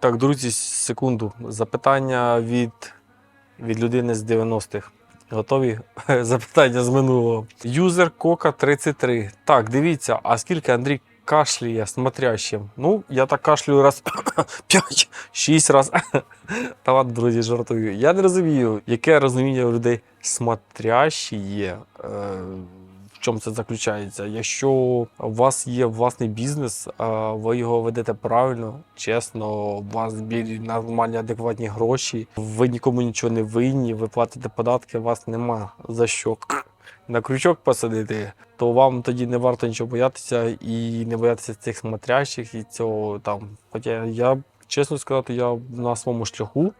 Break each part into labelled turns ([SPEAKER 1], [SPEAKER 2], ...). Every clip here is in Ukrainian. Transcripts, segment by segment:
[SPEAKER 1] Так, друзі, секунду. Запитання від, від людини з 90-х. Готові? Запитання з минулого. Юзер Кока 33. Так, дивіться, а скільки Андрій кашляє смотрящим? Ну, я так кашлюю раз 5, 6 раз. Та ладно, друзі, жартую. Я не розумію, яке розуміння у людей смотрящі є. Е, чому це заключається? Якщо у вас є власний бізнес, ви його ведете правильно, чесно, у вас білі нормальні, адекватні гроші, ви нікому нічого не винні, ви платите податки, у вас нема за що на крючок посадити, то вам тоді не варто нічого боятися і не боятися цих смотрящих і цього там. Хоча я чесно сказати, я на своєму шляху.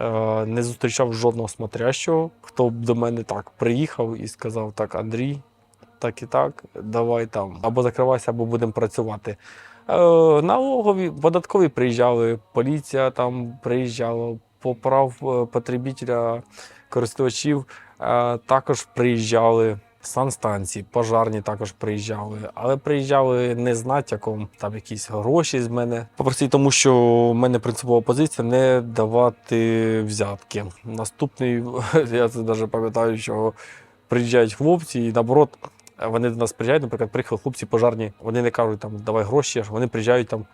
[SPEAKER 1] Е, не зустрічав жодного смотрящого, хто б до мене так приїхав і сказав: так, Андрій, так і так, давай там або закривайся, або будемо працювати. Е, налогові, податкові приїжджали, поліція там приїжджала, по прав е, потребителя, користувачів е, також приїжджали. Санстанції, пожарні також приїжджали, але приїжджали не з натяком, там якісь гроші з мене. Попросити, тому що в мене принципова позиція не давати взятки. Наступний, я це навіть пам'ятаю, що приїжджають хлопці, і наоборот, вони до нас приїжджають, наприклад, приїхали хлопці пожарні, вони не кажуть там давай гроші, вони приїжджають там.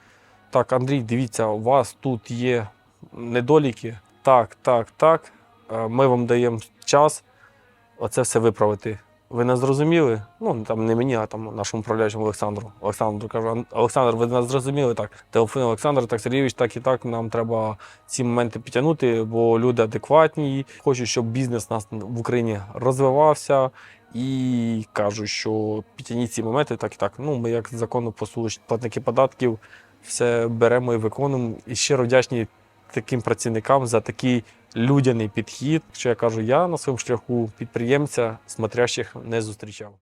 [SPEAKER 1] Так, Андрій, дивіться, у вас тут є недоліки. Так, так, так. е, Ми вам даємо час оце все виправити. Ви нас зрозуміли? Ну там не мені, а там нашому управляючому Олександру. Олександру кажу, Олександр, ви нас зрозуміли так. Телефон Олександр, так Сергійович, так і так. Нам треба ці моменти підтягнути, бо люди адекватні. Хочу, щоб бізнес нас в Україні розвивався. І кажу, що підтягніть ці моменти, так і так. Ну, ми як законопослушні платники податків, все беремо і виконуємо. І щиро вдячні таким працівникам за такий людяний підхід. Що я кажу, я на своєму шляху підприємця смотрящих не зустрічав.